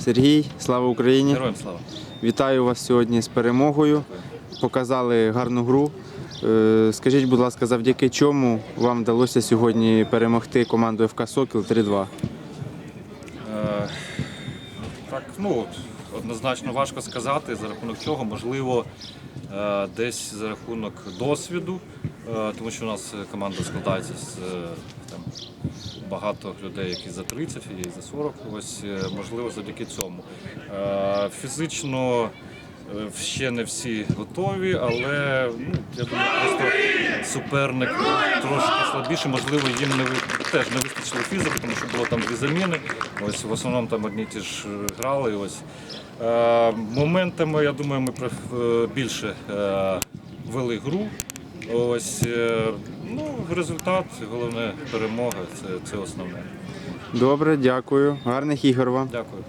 Сергій, слава Україні! Героям слава. Вітаю вас сьогодні з перемогою. Показали гарну гру. Е, Скажіть, будь ласка, завдяки чому вам вдалося сьогодні перемогти команду ФК Сокіл 3-2? Е, так, ну однозначно важко сказати, за рахунок чого, можливо, е, десь за рахунок досвіду, тому що у нас команда складається з е, там, багато людей, які за 30 і за 40. Ось е, можливо завдяки цьому. Е, Фізично е, ще не всі готові, але ну, я думаю, просто суперник трошки слабший, можливо, їм не теж не вистачило фізики, тому що було там дві заміни. Ось в основному там одні ті ж е, грали. Ось. Е, моментами, я думаю, ми е, більше е, вели гру. Ось, е, ну, результат, головне перемога це, це основне. Добре, дякую. Гарних ігор вам. Дякую.